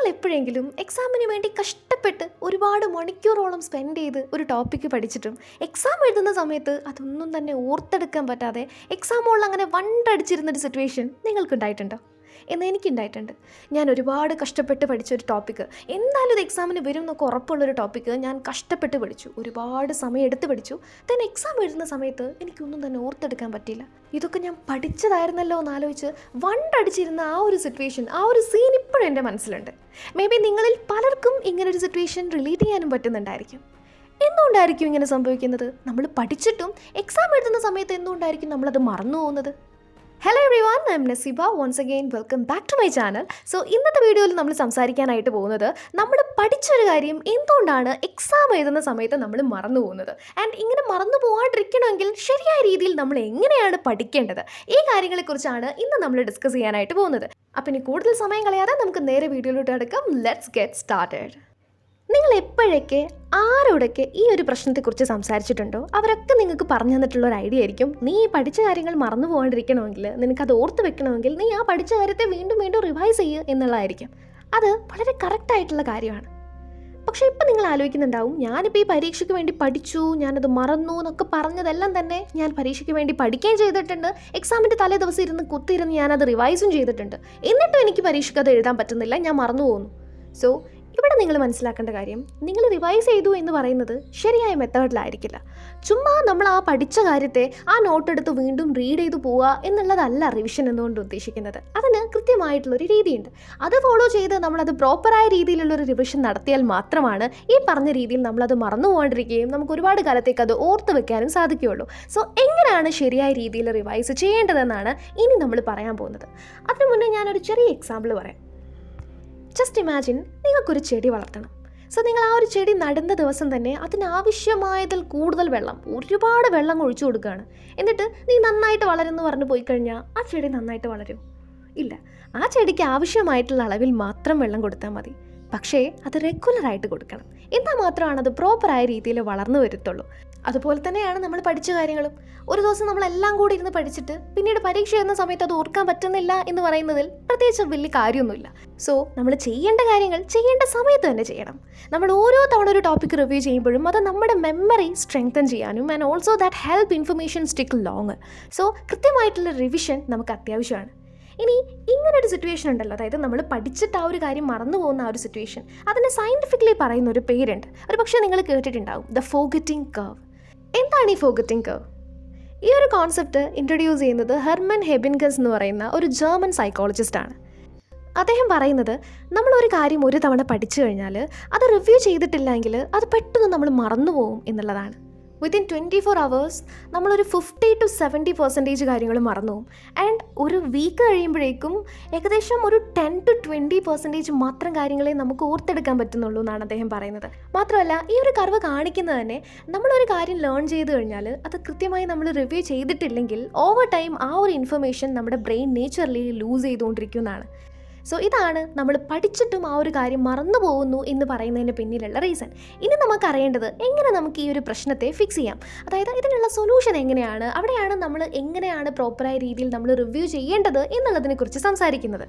നിങ്ങൾ എപ്പോഴെങ്കിലും എക്സാമിന് വേണ്ടി കഷ്ടപ്പെട്ട് ഒരുപാട് മണിക്കൂറോളം സ്പെൻഡ് ചെയ്ത് ഒരു ടോപ്പിക്ക് പഠിച്ചിട്ടും എക്സാം എഴുതുന്ന സമയത്ത് അതൊന്നും തന്നെ ഓർത്തെടുക്കാൻ പറ്റാതെ എക്സാം ഹോളിൽ അങ്ങനെ വണ്ടടിച്ചിരുന്നൊരു സിറ്റുവേഷൻ നിങ്ങൾക്കുണ്ടായിട്ടുണ്ടോ? എന്ന് എനിക്കുണ്ടായിട്ടുണ്ട്. ഞാൻ ഒരുപാട് കഷ്ടപ്പെട്ട് പഠിച്ച ഒരു ടോപ്പിക്ക് എന്തായാലും ഇത് എക്സാമിന് വരും എന്നൊക്കെ ഉറപ്പുള്ളൊരു ടോപ്പിക്ക് ഞാൻ കഷ്ടപ്പെട്ട് പഠിച്ചു. ഒരുപാട് സമയം എടുത്ത് പഠിച്ചു. ദെൻ എക്സാം എഴുതുന്ന സമയത്ത് എനിക്കൊന്നും തന്നെ ഓർത്തെടുക്കാൻ പറ്റിയില്ല. ഇതൊക്കെ ഞാൻ പഠിച്ചതായിരുന്നല്ലോ എന്ന് ആലോചിച്ച് വണ്ടടിച്ചിരുന്ന ആ ഒരു സിറ്റുവേഷൻ ആ ഒരു സീൻ ഇപ്പോഴും എന്റെ മനസ്സിലുണ്ട്. മേ ബി നിങ്ങളിൽ പലർക്കും ഇങ്ങനൊരു സിറ്റുവേഷൻ റിലേറ്റ് ചെയ്യാനും പറ്റുന്നുണ്ടായിരിക്കും. എന്തുകൊണ്ടായിരിക്കും ഇങ്ങനെ സംഭവിക്കുന്നത്? നമ്മൾ പഠിച്ചിട്ടും എക്സാം എഴുതുന്ന സമയത്ത് എന്തുകൊണ്ടായിരിക്കും നമ്മളത് മറന്നു പോകുന്നത്? Hello everyone I'm Naseeba once again welcome back to my channel so ഇന്നത്തെ വീഡിയോയിൽ നമ്മൾ സംസാരിക്കാനായിട്ട് പോകുന്നത് നമ്മൾ പഠിച്ചൊരു കാര്യം എന്തുകൊണ്ടാണ് എക്സാം എഴുതുന്ന സമയത്ത് നമ്മൾ മറന്നു പോകുന്നത്? ആൻഡ് ഇങ്ങനെ മറന്നു പോകാണ്ടിരിക്കണമെങ്കിൽ ശരിയായ രീതിയിൽ നമ്മൾ എങ്ങനെയാണ് പഠിക്കേണ്ടത്? ഈ കാര്യങ്ങളെക്കുറിച്ചാണ് ഇന്ന് നമ്മൾ ഡിസ്കസ് ചെയ്യാനായിട്ട് പോകുന്നത്. അപ്പം ഇനി കൂടുതൽ സമയം കളയാതെ നമുക്ക് നേരെ വീഡിയോയിലോട്ട് എടുക്കാം ലെറ്റ്സ് ഗെറ്റ് സ്റ്റാർട്ടഡ് എപ്പോഴൊക്കെ ആരോടൊക്കെ ഈ ഒരു പ്രശ്നത്തെക്കുറിച്ച് സംസാരിച്ചിട്ടുണ്ടോ? അവരൊക്കെ നിങ്ങൾക്ക് പറഞ്ഞു തന്നിട്ടുള്ള ഒരു ഐഡിയ ആയിരിക്കും. നീ ഈ പഠിച്ച കാര്യങ്ങൾ മറന്നു പോകാണ്ടിരിക്കണമെങ്കിൽ അത് ഓർത്ത് വെക്കണമെങ്കിൽ നീ ആ പഠിച്ച കാര്യത്തെ വീണ്ടും വീണ്ടും റിവൈസ് ചെയ്യുക എന്നുള്ളതായിരിക്കും. അത് വളരെ കറക്റ്റായിട്ടുള്ള കാര്യമാണ്. പക്ഷെ ഇപ്പം നിങ്ങൾ ആലോചിക്കുന്നുണ്ടാവും ഞാനിപ്പോൾ ഈ പരീക്ഷയ്ക്ക് വേണ്ടി പഠിച്ചു ഞാനത് മറന്നു എന്നൊക്കെ പറഞ്ഞതെല്ലാം തന്നെ ഞാൻ പരീക്ഷയ്ക്ക് വേണ്ടി പഠിക്കുകയും ചെയ്തിട്ടുണ്ട്. എക്സാമിന്റെ തലേ ദിവസം ഇരുന്ന് കുത്തിയിരുന്ന് ഞാനത് റിവൈസും ചെയ്തിട്ടുണ്ട്. എന്നിട്ടും എനിക്ക് പരീക്ഷയ്ക്ക് അത് എഴുതാൻ പറ്റുന്നില്ല ഞാൻ മറന്നു പോകുന്നു. സോ ഇവിടെ നിങ്ങൾ മനസ്സിലാക്കേണ്ട കാര്യം നിങ്ങൾ റിവൈസ് ചെയ്തു എന്ന് പറയുന്നത് ശരിയായ മെത്തേഡിലായിരിക്കില്ല ചുമ്മാ നമ്മൾ ആ പഠിച്ച കാര്യത്തെ ആ നോട്ട് എടുത്ത് വീണ്ടും റീഡ് ചെയ്തു പോവുക എന്നുള്ളതല്ല റിവിഷൻ എന്നുകൊണ്ട് ഉദ്ദേശിക്കുന്നത്. അതിന് കൃത്യമായിട്ടുള്ളൊരു രീതിയുണ്ട്. അത് ഫോളോ ചെയ്ത് നമ്മളത് പ്രോപ്പറായ രീതിയിലുള്ളൊരു റിവിഷൻ നടത്തിയാൽ മാത്രമാണ് ഈ പറഞ്ഞ രീതിയിൽ നമ്മളത് മറന്നു പോകാണ്ടിരിക്കുകയും നമുക്ക് ഒരുപാട് കാലത്തേക്ക് അത് ഓർത്ത് വെക്കാനും സാധിക്കുകയുള്ളൂ. സോ എങ്ങനെയാണ് ശരിയായ രീതിയിൽ റിവൈസ് ചെയ്യേണ്ടതെന്നാണ് ഇനി നമ്മൾ പറയാൻ പോകുന്നത്. അതിനു മുന്നേ ഞാനൊരു ചെറിയ എക്സാമ്പിൾ പറയാം. ജസ്റ്റ് ഇമാജിൻ നിങ്ങൾക്കൊരു ചെടി വളർത്തണം. സോ നിങ്ങൾ ആ ഒരു ചെടി നടുന്ന ദിവസം തന്നെ അതിനാവശ്യമായതിൽ കൂടുതൽ വെള്ളം ഒരുപാട് വെള്ളം ഒഴിച്ചു കൊടുക്കുകയാണ്. എന്നിട്ട് നീ നന്നായിട്ട് വളരുമെന്ന് പറഞ്ഞു പോയി കഴിഞ്ഞാൽ ആ ചെടി നന്നായിട്ട് വളരും. ഇല്ല ആ ചെടിക്ക് ആവശ്യമായിട്ടുള്ള അളവിൽ മാത്രം വെള്ളം കൊടുത്താൽ മതി. പക്ഷേ അത് റെഗുലറായിട്ട് കൊടുക്കണം. എന്നാൽ മാത്രമാണ് അത് പ്രോപ്പറായ രീതിയിൽ വളർന്നു വരത്തുള്ളൂ. അതുപോലെ തന്നെയാണ് നമ്മൾ പഠിച്ച കാര്യങ്ങളും. ഒരു ദിവസം നമ്മളെല്ലാം കൂടി ഇരുന്ന് പഠിച്ചിട്ട് പിന്നീട് പരീക്ഷ എന്ന സമയത്ത് അത് ഓർക്കാൻ പറ്റുന്നില്ല എന്ന് പറയുന്നതിൽ പ്രത്യേകിച്ച് വലിയ കാര്യമൊന്നുമില്ല. സോ നമ്മൾ ചെയ്യേണ്ട കാര്യങ്ങൾ ചെയ്യേണ്ട സമയത്ത് തന്നെ ചെയ്യണം. നമ്മൾ ഓരോ തവണ ഒരു ടോപ്പിക് റിവ്യൂ ചെയ്യുമ്പോഴും അത് നമ്മുടെ മെമ്മറി സ്ട്രെങ്തൻ ചെയ്യാനും and also that help information stick long so കൃത്യമായിട്ടുള്ള റിവിഷൻ നമുക്ക് അത്യാവശ്യമാണ്. ഇനി ഇങ്ങനൊരു സിറ്റുവേഷൻ ഉണ്ടല്ലോ. അതായത് നമ്മൾ പഠിച്ചിട്ട് ആ ഒരു കാര്യം മറന്നു പോകുന്ന ആ ഒരു സിറ്റുവേഷൻ അതിന് സയന്റിഫിക്കലി പറയുന്ന ഒരു പേരുണ്ട്. ഒരു പക്ഷേ നിങ്ങൾ കേട്ടിട്ടുണ്ടാവും. ദ ഫോഗറ്റിംഗ് കർവ് എന്താണ് ഈ ഫോഗറ്റിംഗ് കർവ് ഈ ഒരു കോൺസെപ്റ്റ് ഇൻട്രൊഡ്യൂസ് ചെയ്യുന്നത് ഹെർമൻ ഹെബിൻഗസ് എന്ന് പറയുന്ന ഒരു ജർമ്മൻ സൈക്കോളജിസ്റ്റാണ് അദ്ദേഹം പറയുന്നത് നമ്മൾ ഒരു കാര്യം ഒരു തവണ പഠിച്ചു കഴിഞ്ഞാൽ അത് റിവ്യൂ ചെയ്തിട്ടില്ലെങ്കിൽ അത് പെട്ടെന്ന് നമ്മൾ മറന്നു പോകും എന്നുള്ളതാണ്. വിത്തിൻ ട്വന്റി ഫോർ അവേഴ്സ് നമ്മളൊരു ഫിഫ്റ്റി ടു സെവന്റി പെർസെന്റേജ് കാര്യങ്ങൾ മറന്നു ആൻഡ് ഒരു വീക്ക് കഴിയുമ്പോഴേക്കും ഏകദേശം ഒരു ടെൻ ടു ട്വന്റി പെർസെന്റേജ് മാത്രം കാര്യങ്ങളെ നമുക്ക് ഓർത്തെടുക്കാൻ പറ്റുന്നുള്ളൂ എന്നാണ് അദ്ദേഹം പറയുന്നത്. മാത്രമല്ല ഈ ഒരു കർവ് കാണിക്കുന്നത് തന്നെ നമ്മളൊരു കാര്യം ലേൺ ചെയ്ത് കഴിഞ്ഞാൽ അത് കൃത്യമായി നമ്മൾ റിവ്യൂ ചെയ്തിട്ടില്ലെങ്കിൽ ഓവർ ടൈം ആ ഒരു ഇൻഫർമേഷൻ നമ്മുടെ ബ്രെയിൻ നേച്ചറലി ലൂസ് ചെയ്തുകൊണ്ടിരിക്കുന്നതാണ് സോ ഇതാണ് നമ്മൾ പഠിച്ചിട്ടും ആ ഒരു കാര്യം മറന്നു പോകുന്നു എന്ന് പറയുന്നതിന് പിന്നിലുള്ള റീസൺ ഇനി നമുക്കറിയേണ്ടത് എങ്ങനെ നമുക്ക് ഈ ഒരു പ്രശ്നത്തെ ഫിക്സ് ചെയ്യാം. അതായത് ഇതിനുള്ള സൊല്യൂഷൻ എങ്ങനെയാണ്? അവിടെയാണ് നമ്മൾ എങ്ങനെയാണ് പ്രോപ്പറായ രീതിയിൽ നമ്മൾ റിവ്യൂ ചെയ്യേണ്ടത് എന്നുള്ളതിനെ കുറിച്ച് സംസാരിക്കുന്നത്.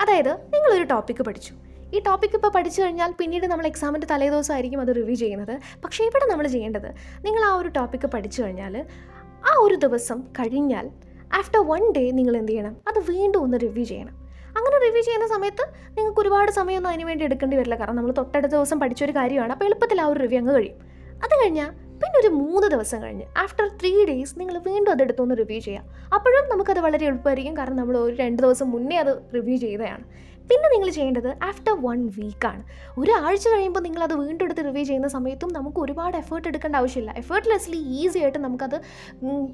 അതായത് നിങ്ങളൊരു ടോപ്പിക്ക് പഠിച്ചു. ഈ ടോപ്പിക്ക് ഇപ്പോൾ പഠിച്ചു കഴിഞ്ഞാൽ പിന്നീട് നമ്മൾ എക്സാമിന്റെ തലേദിവസമായിരിക്കും അത് റിവ്യൂ ചെയ്യുന്നത്. പക്ഷേ ഇവിടെ നമ്മൾ ചെയ്യേണ്ടത് നിങ്ങൾ ആ ഒരു ടോപ്പിക്ക് പഠിച്ചു കഴിഞ്ഞാൽ ആ ഒരു ദിവസം കഴിഞ്ഞാൽ ആഫ്റ്റർ വൺ ഡേ നിങ്ങൾ എന്ത് ചെയ്യണം? അത് വീണ്ടും ഒന്ന് റിവ്യൂ ചെയ്യണം. അങ്ങനെ റിവ്യൂ ചെയ്യുന്ന സമയത്ത് നിങ്ങൾക്ക് ഒരുപാട് സമയമൊന്നും അതിന് വേണ്ടി എടുക്കേണ്ടി വരില്ല. കാരണം നമ്മൾ തൊട്ടടുത്ത ദിവസം പഠിച്ചൊരു കാര്യമാണ്. അപ്പോൾ എളുപ്പത്തിൽ ആ ഒരു റിവ്യൂ അങ്ങ് കഴിയും. അത് കഴിഞ്ഞാൽ പിന്നെ ഒരു മൂന്ന് ദിവസം കഴിഞ്ഞ് ആഫ്റ്റർ ത്രീ ഡേയ്സ് നിങ്ങൾ വീണ്ടും അതെടുത്തൊന്ന് റിവ്യൂ ചെയ്യാം. അപ്പോഴും നമുക്കത് വളരെ എളുപ്പമായിരിക്കും. കാരണം നമ്മൾ ഒരു രണ്ട് ദിവസം മുന്നേ അത് റിവ്യൂ ചെയ്തതാണ്. പിന്നെ നിങ്ങൾ ചെയ്യേണ്ടത് ആഫ്റ്റർ വൺ വീക്കാണ് ഒരാഴ്ച കഴിയുമ്പോൾ നിങ്ങളത് വീണ്ടും എടുത്ത് റിവ്യൂ ചെയ്യുന്ന സമയത്തും നമുക്ക് ഒരുപാട് എഫേർട്ട് എടുക്കേണ്ട ആവശ്യമില്ല. എഫേർട്ട്ലെസ്ലി ഈസി ആയിട്ട് നമുക്കത്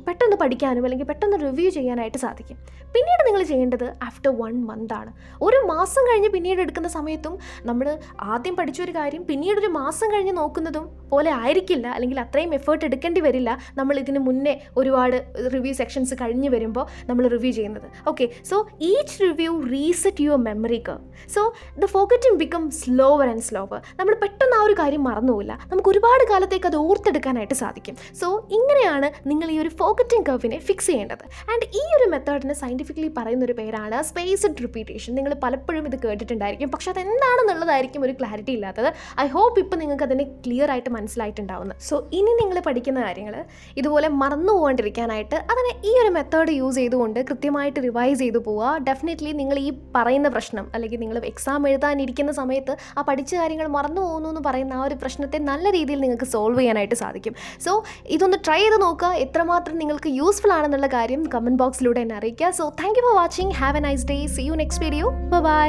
പെട്ടെന്ന് പഠിക്കാനും അല്ലെങ്കിൽ പെട്ടെന്ന് റിവ്യൂ ചെയ്യാനായിട്ട് സാധിക്കും. പിന്നീട് നിങ്ങൾ ചെയ്യേണ്ടത് ആഫ്റ്റർ വൺ മന്ത് ആണ്. ഒരു മാസം കഴിഞ്ഞ് പിന്നീട് എടുക്കുന്ന സമയത്തും നമ്മൾ ആദ്യം പഠിച്ചൊരു കാര്യം പിന്നീട് ഒരു മാസം കഴിഞ്ഞ് നോക്കുന്നതും പോലെ ആയിരിക്കില്ല. അല്ലെങ്കിൽ അത്രയും എഫേർട്ട് എടുക്കേണ്ടി വരില്ല. നമ്മൾ ഇതിന് മുന്നേ ഒരുപാട് റിവ്യൂ സെക്ഷൻസ് കഴിഞ്ഞ് വരുമ്പോൾ നമ്മൾ റിവ്യൂ ചെയ്യുന്നത്. Okay so each review reset your memory curve so the forgetting become slower and slower നമ്മൾ പെട്ടെന്ന് ആ ഒരു കാര്യം മറന്നുപോയില്ല നമുക്ക് ഒരുപാട് കാലത്തേക്ക് അത് ഓർത്തെടുക്കാനായിട്ട് സാധിക്കും. സോ ഇങ്ങനെയാണ് നിങ്ങൾ ഈ ഒരു ഫോക്കറ്റിംഗ് കർവിനെ ഫിക്സ് ചെയ്യേണ്ടത്. ആൻഡ് ഈ ഒരു മെത്തേഡിന് സയന്റിഫിക്കലി പറയുന്ന ഒരു പേരാണ് സ്പേസ്ഡ് റിപ്പീറ്റേഷൻ നിങ്ങൾ പലപ്പോഴും ഇത് കേട്ടിട്ടുണ്ടായിരിക്കും. പക്ഷെ അതെന്താണെന്നുള്ളതായിരിക്കും ഒരു ക്ലാരിറ്റി ഇല്ലാത്തത്. ഐ ഹോപ്പ് ഇപ്പോൾ നിങ്ങൾക്ക് അതിനെ ക്ലിയർ ആയിട്ട് മനസ്സിലായിട്ടുണ്ടാവുന്നത് സോ ഇനി നിങ്ങൾ പഠിക്കുന്ന കാര്യങ്ങൾ ഇതുപോലെ മറന്നു പോകാണ്ടിരിക്കാനായിട്ട് അതിനെ ഈ ഒരു മെത്തേഡ് യൂസ് ചെയ്തുകൊണ്ട് കൃത്യമായിട്ട് റിവൈസ് ചെയ്തു പോവുക. ഡെഫിനറ്റ്ലി നിങ്ങൾ ഈ പറയുന്ന പ്രശ്നം അല്ലെങ്കിൽ നിങ്ങൾ എക്സാം എഴുതാനിരിക്കുന്ന സമയത്ത് ആ പഠിച്ച കാര്യങ്ങൾ മറന്നു പോകുന്നു എന്ന് പറയുന്ന ആ ഒരു പ്രശ്നത്തെ നല്ല രീതിയിൽ നിങ്ങൾക്ക് സോൾവ് ചെയ്യാനായിട്ട് സാധിക്കും. സോ ഇതൊന്ന് ട്രൈ ചെയ്ത് നോക്കുക. എത്രമാത്രം നിങ്ങൾക്ക് യൂസ്ഫുൾ ആണെന്നുള്ള കാര്യം കമന്റ് ബോക്സിലൂടെ എന്നെ അറിയിക്കുക. So thank you for watching have a nice day see you next video bye